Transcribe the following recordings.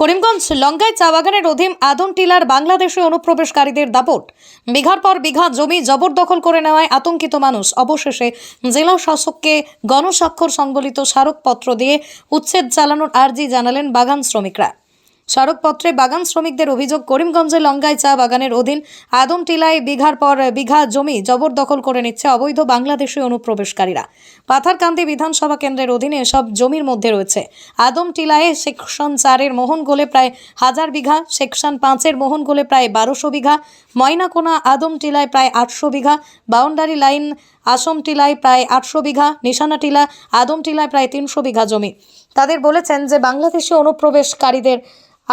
করিমগঞ্জ লঙ্কায় চা বাগানের অধীন আদম টিলার বাংলাদেশে অনুপ্রবেশকারীদের দাপট। বিঘার পর বিঘা জমি জবরদখল করে নেওয়ায় আতঙ্কিত মানুষ। অবশেষে জেলা শাসককে গণস্বাক্ষর সংবলিত স্মারকপত্র দিয়ে উচ্ছেদ চালানোর আর্জি জানালেন বাগান শ্রমিকরা। স্মারকপত্রে বাগান শ্রমিকদের অভিযোগ, করিমগঞ্জে লঙ্গাই চা বাগানের অধীন আদম টিলায় বিঘার পর বিঘা জমি জবরদখল করে নিচ্ছে অবৈধ বাংলাদেশি অনুপ্রবেশকারীরা। পাথারকান্দি বিধানসভা কেন্দ্রের অধীনে এসব জমির মধ্যে রয়েছে। আদম টিলায় সেকশন চারের মোহন গোলে প্রায় হাজার বিঘা, সেকশন পাঁচের মোহন গোলে প্রায় বারোশো বিঘা, ময়নাকোনা আদম টিলায় প্রায় আটশো বিঘা, বাউন্ডারি লাইন আসম টিলায় প্রায় আটশো বিঘা নিশানা টিলা আদম টিলায় প্রায় তিনশো বিঘা জমি। তাদের বলেছেন যে বাংলাদেশি অনুপ্রবেশকারীদের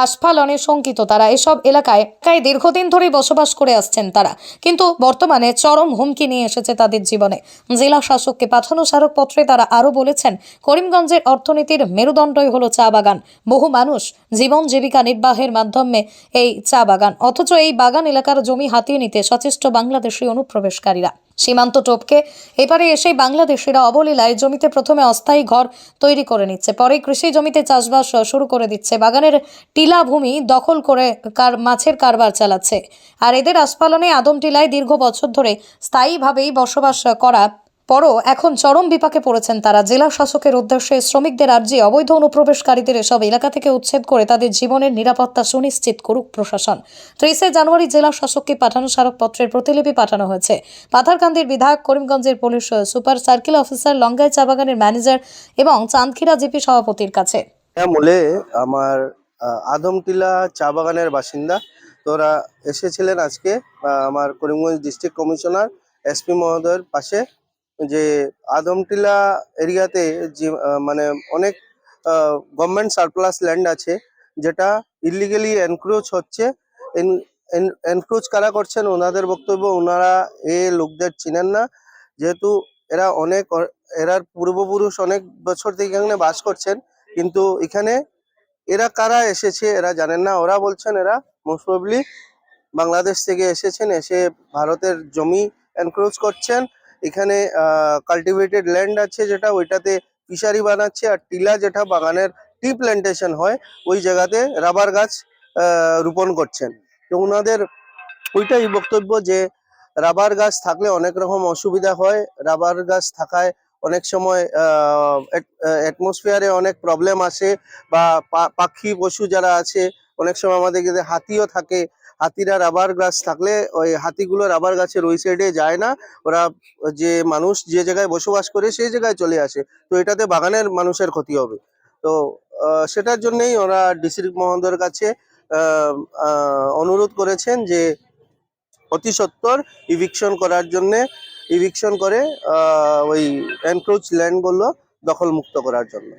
আস্ফালনে শঙ্কিত তারা এসব এলাকায় এলাকায় দীর্ঘদিন ধরেই বসবাস করে আসছেন তারা। কিন্তু বর্তমানে চরম হুমকি নিয়ে এসেছে তাদের জীবনে। জেলা শাসককে পাঠানো স্মারকপত্রে তারা আরও বলেছেন, করিমগঞ্জের অর্থনীতির মেরুদণ্ডই হলো চা বাগান। বহু মানুষ জীবন জীবিকা নির্বাহের মাধ্যমে এই চা বাগান, অথচ এই বাগান এলাকার জমি হাতিয়ে নিতে সচেষ্ট বাংলাদেশি অনুপ্রবেশকারীরা। সীমান্ত টোপকে। এবারে এসেই বাংলাদেশিরা অবলীলায় জমিতে প্রথমে অস্থায়ী ঘর তৈরি করে নিচ্ছে। পরে কৃষি জমিতে চাষবাস শুরু করে দিচ্ছে। বাগানের টিলা ভূমি দখল করে কার, মাছের কারবার চালাচ্ছে। আর এদের আস্ফালনে আদম টিলায় দীর্ঘ বছর ধরে স্থায়ীভাবেই বসবাস করা পরও এখন চরম বিপাকে পড়েছেন তারা। জেলা শাসকের উদ্দেশ্যে শ্রমিকদের আর্জি, অবৈধ অনুপ্রবেশকারীদের এসব এলাকা থেকে উচ্ছেদ করে তাদের জীবনের নিরাপত্তা সুনিশ্চিত করুক প্রশাসন। ত্রিশে জানুয়ারি জেলা শাসককে পাঠানো স্মারকপত্রের প্রতিলিপি পাঠানো হয়েছে। পাথারকান্দির বিধায়ক করিমগঞ্জের police super circle officer Longai চা বাগানের ম্যানেজার এবং চাঁদখিরা জিপি সভাপতির কাছে। আমার আদমটিলা চা বাগানের বাসিন্দা। তোরা এসেছিলেন আজকে আমার করিমগঞ্জ ডিস্ট্রিক্ট কমিশনার এসপি মহোদয়ের পাশে। যে আদমটিলা এরিয়াতে যে মানে অনেক গভর্নমেন্ট সারপ্লাস ল্যান্ড আছে, যেটা ইলিগেলি এনক্রোচ হচ্ছে। এনক্রোচ কারা করছেন ওনাদের বক্তব্য, ওনারা এ লোকদের চিনেন না। যেহেতু এরা অনেক এরার পূর্বপুরুষ অনেক বছর থেকে এখানে বাস করছেন, কিন্তু এখানে এরা কারা এসেছে এরা জানেন না। ওরা বলছেন এরা মোস্ট প্রবলি বাংলাদেশ থেকে এসেছেন, এসে ভারতের জমি এনক্রোচ করছেন। এখানে কাল্টিভেটেড ল্যান্ড আছে যেটা, ওইটাতে ফিশারি বানাচ্ছে আর টিলা যেটা বাগানের টি প্ল্যান্টেশন হয়, ওই জায়গাতে রাবার গাছ রোপণ করছেন। তো ওনাদের ওইটাই বক্তব্য যে, রাবার গাছ থাকলে অনেক রকম অসুবিধা হয়, রাবার গাছ থাকায় অনেক সময় অ্যাটমসফিয়ারে অনেক প্রবলেম আসে বা পাখি, পশু যারা আছে, অনেক সময় আমাদের হাতিও থাকে হাতিরা রাবার গাছ থাকলে ওই হাতিগুলো রাবার গাছের ওই সাইডে যায় না। ওরা যে মানুষ যে জায়গায় বসবাস করে সেই জায়গায় চলে আসে। তো এটাতে বাগানের মানুষের ক্ষতি হবে। তো সেটার জন্যই ওরা ডিস্ট্রিক্ট মহোদয়ের কাছে অনুরোধ করেছেন যে অতি সত্বর ইভিকশন করার জন্য ইভিকশন করে ওই এনক্রোচ ল্যান্ডগুলো দখল মুক্ত করার জন্য।